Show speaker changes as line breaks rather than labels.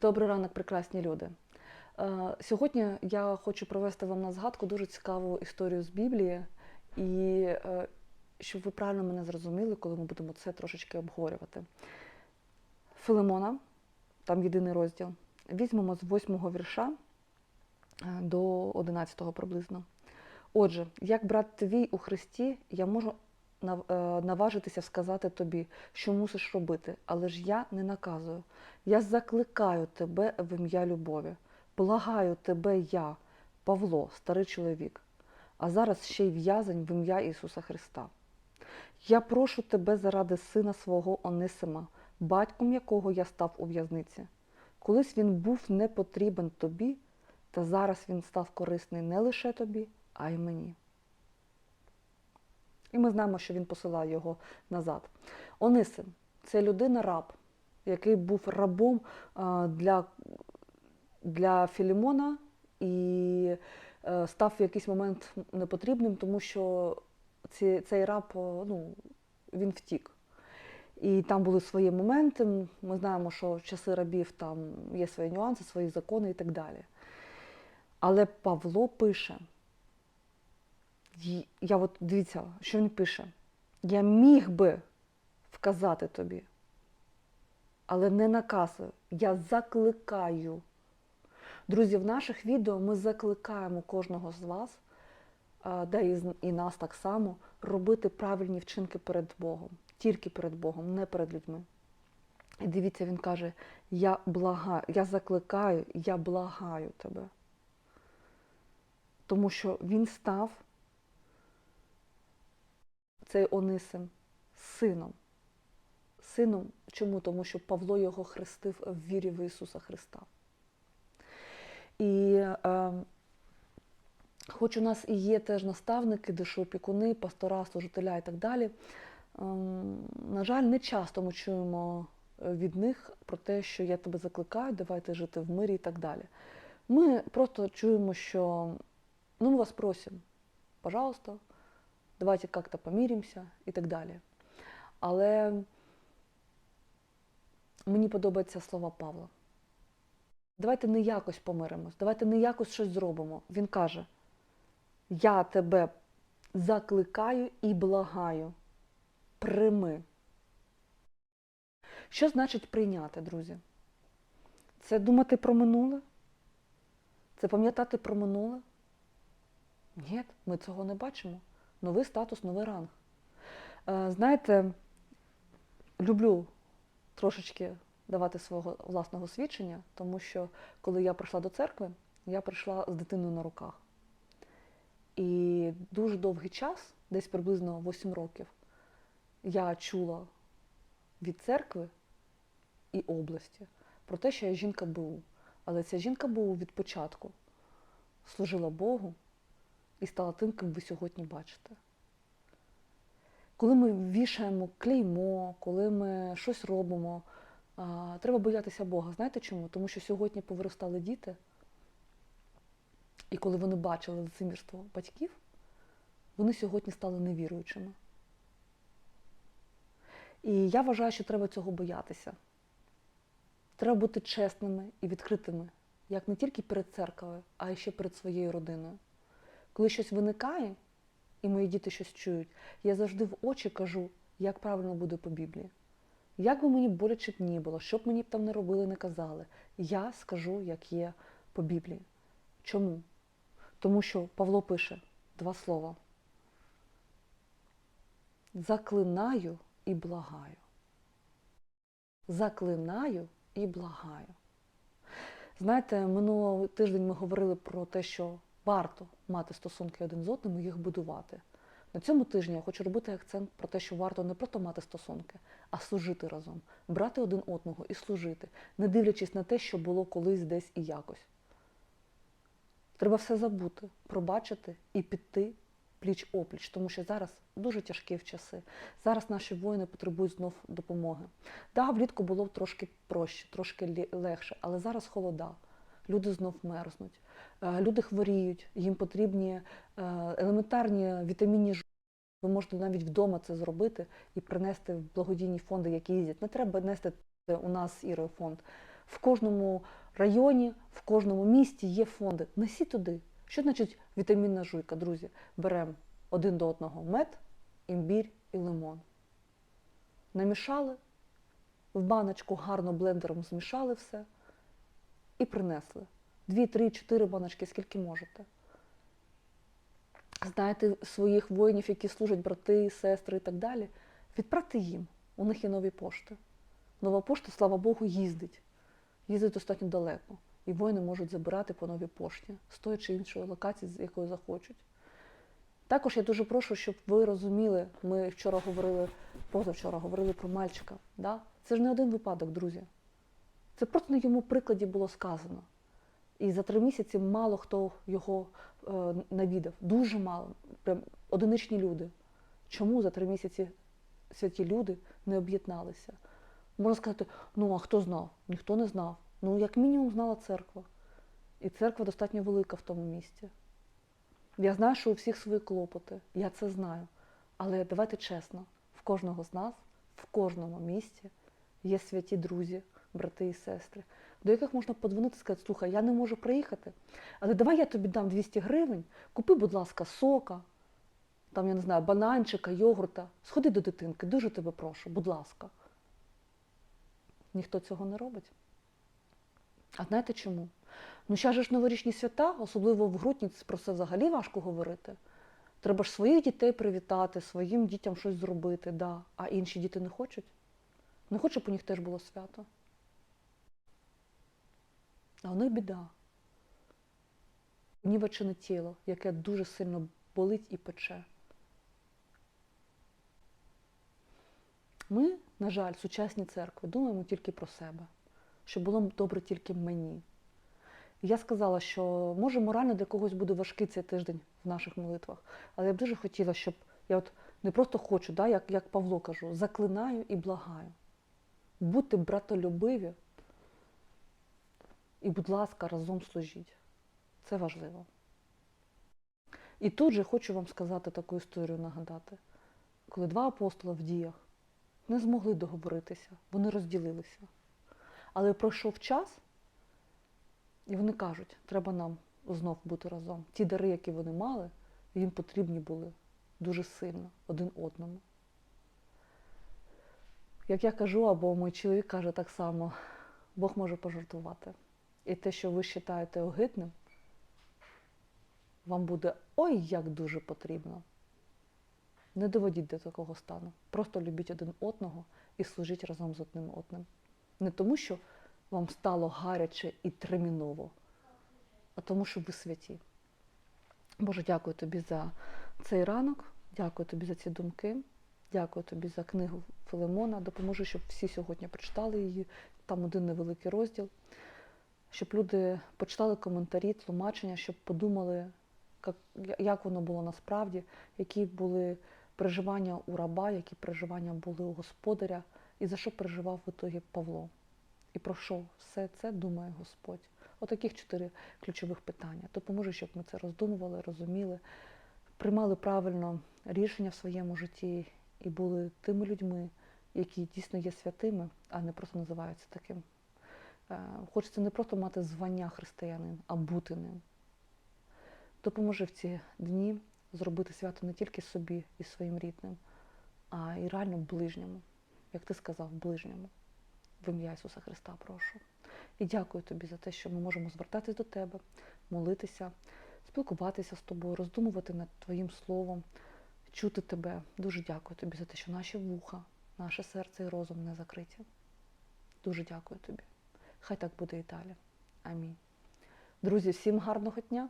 Добрий ранок, прекрасні люди. Е, Сьогодні я хочу провести вам на згадку дуже цікаву історію з Біблії, і е, щоб ви правильно мене зрозуміли, коли ми будемо це трошечки обговорювати. Филимона, там єдиний розділ. Візьмемо з 8 вірша е, до 11 приблизно. Отже, як брат твій у Христі, я можу наважитися сказати тобі, що мусиш робити, але ж я не наказую. Я закликаю тебе в ім'я любові. Благаю тебе я, Павло, старий чоловік, а зараз ще й в'язень в ім'я Ісуса Христа. Я прошу тебе заради сина свого Онисима, батьком якого я став у в'язниці. Колись він був не потрібен тобі, та зараз він став корисний не лише тобі, а й мені. І ми знаємо, що він посилає його назад. Онисим це людина-раб, який був рабом для, для Філімона і е, став в якийсь момент непотрібним, тому що ці, цей раб ну, він втік. І там були свої моменти. Ми знаємо, що в часи рабів там є свої нюанси, свої закони і так далі. Але Павло пише, я от дивіться, що він пише. Я міг би вказати тобі, але не наказую. Я закликаю. Друзі, в наших відео ми закликаємо кожного з вас, і, і нас так само, робити правильні вчинки перед Богом. Тільки перед Богом, не перед людьми. І дивіться, він каже: я благаю, я закликаю, я благаю тебе. Тому що він став цей Онисим сином. Сином чому? Тому що Павло його хрестив в вірі в Ісуса Христа. І е, хоч у нас і є теж наставники, дешопікуни, пастора, служителя і так далі, ем, на жаль, не часто ми чуємо е, від них про те, що я тебе закликаю, давайте жити в мирі і так далі. Ми просто чуємо, що ну, ми вас просимо, пожалуйста, давайте как-то помиримся і так далі. Але мені подобаються слова Павла. Давайте не якось помиримось, давайте не якось щось зробимо. Він каже: Я тебе закликаю і благаю. Прийми. Що значить прийняти, друзі? Це думати про минуле? Це пам'ятати про минуле? Ні, ми цього не бачимо. Новий статус, новий ранг. Е, Знаєте, люблю трошечки давати свого власного свідчення, тому що коли я прийшла до церкви, я прийшла з дитиною на руках. І дуже довгий час, десь приблизно 8 років, я чула від церкви і області про те, що я жінка БУ. Але ця жінка БУ від початку служила Богу і стала тим, ким ви сьогодні бачите. Коли ми вішаємо клеймо, коли ми щось робимо, треба боятися Бога. Знаєте чому? Тому що сьогодні повиростали діти, і коли вони бачили лицемірство батьків, вони сьогодні стали невіруючими. І я вважаю, що треба цього боятися. Треба бути чесними і відкритими, як не тільки перед церквою, а й ще перед своєю родиною. Коли щось виникає, і мої діти щось чують, я завжди в очі кажу, як правильно буде по Біблії. Як би мені боляче б ні було, що б мені б там не робили, не казали, я скажу, як є по Біблії. Чому? Тому що Павло пише два слова. Заклинаю і благаю. Заклинаю і благаю. Знаєте, минулого тиждень ми говорили про те, що варто мати стосунки один з одним і їх будувати. На цьому тижні я хочу робити акцент про те, що варто не просто мати стосунки, а служити разом, брати один одного і служити, не дивлячись на те, що було колись десь і якось. Треба все забути, пробачити і піти пліч опліч, тому що зараз дуже тяжкі в часи. Зараз наші воїни потребують знов допомоги. Да, влітку було трошки проще, трошки легше, але зараз холода. Люди знов мерзнуть, е, люди хворіють, їм потрібні е, елементарні вітамінні ж. Ви можете навіть вдома це зробити і принести в благодійні фонди, які їздять. Не треба нести у нас Ірою фонд. В кожному районі, в кожному місті є фонди. Несіть туди. Що значить вітамінна жуйка, друзі? Беремо один до одного мед, імбір і лимон. Намішали, в баночку гарно блендером змішали все і принесли. Дві, три, чотири баночки, скільки можете. Знаєте своїх воїнів, які служать брати, сестри і так далі, відправте їм. У них є нові пошти. Нова пошта, слава Богу, їздить. Їздить достатньо далеко. І воїни можуть забирати по новій пошті з тої чи іншої локації, з якої захочуть. Також я дуже прошу, щоб ви розуміли, ми вчора говорили, позавчора говорили про мальчика. Да? Це ж не один випадок, друзі. Це просто на йому прикладі було сказано. І за три місяці мало хто його е, навідав. Дуже мало. Прям одиничні люди. Чому за три місяці святі люди не об'єдналися? Можна сказати, ну а хто знав? Ніхто не знав. Ну, як мінімум, знала церква. І церква достатньо велика в тому місті. Я знаю, що у всіх свої клопоти, я це знаю. Але давайте чесно, в кожного з нас, в кожному місті є святі друзі, брати і сестри, до яких можна подзвонити і сказати, слухай, я не можу приїхати, але давай я тобі дам 200 гривень, купи, будь ласка, сока, там, я не знаю, бананчика, йогурта. Сходи до дитинки, дуже тебе прошу, будь ласка. Ніхто цього не робить. А знаєте чому? Ну, зараз ж новорічні свята, особливо в грудні, про це взагалі важко говорити. Треба ж своїх дітей привітати, своїм дітям щось зробити, да. а інші діти не хочуть. Не хочуть, щоб у них теж було свято. А у них біда. Нівечене тіло, яке дуже сильно болить і пече. Ми, на жаль, сучасні церкви, думаємо тільки про себе, щоб було добре тільки мені. Я сказала, що може морально для когось буде важкий цей тиждень в наших молитвах, але я б дуже хотіла, щоб я от не просто хочу, да, як, як Павло кажу, заклинаю і благаю. Будьте братолюбиві і, будь ласка, разом служіть. Це важливо. І тут же хочу вам сказати таку історію нагадати, коли два апостоли в діях не змогли договоритися, вони розділилися. Але пройшов час, і вони кажуть, треба нам знов бути разом. Ті дари, які вони мали, їм потрібні були дуже сильно один одному. Як я кажу, або мій чоловік каже так само, Бог може пожартувати. І те, що ви вважаєте огидним, вам буде ой як дуже потрібно. Не доводіть до такого стану. Просто любіть один одного і служіть разом з одним одним. Не тому, що вам стало гаряче і терміново, а тому, що ви святі. Боже, дякую тобі за цей ранок, дякую тобі за ці думки, дякую тобі за книгу Филимона. Допоможи, щоб всі сьогодні прочитали її. Там один невеликий розділ, щоб люди почитали коментарі, тлумачення, щоб подумали, як- воно було насправді, які були переживання у раба, які переживання були у господаря, і за що переживав в ітогі Павло. І про що все це думає Господь? Отаких чотири ключових питання. Допоможи, щоб ми це роздумували, розуміли, приймали правильно рішення в своєму житті і були тими людьми, які дійсно є святими, а не просто називаються таким. Е, Хочеться не просто мати звання християнин, а бути ним. Допоможи в ці дні зробити свято не тільки собі і своїм рідним, а й реально ближньому, як ти сказав, ближньому. В ім'я Ісуса Христа прошу. І дякую тобі за те, що ми можемо звертатись до тебе, молитися, спілкуватися з тобою, роздумувати над Твоїм словом, чути тебе. Дуже дякую тобі за те, що наші вуха, наше серце і розум не закриті. Дуже дякую тобі. Хай так буде і далі. Амінь. Друзі, всім гарного дня!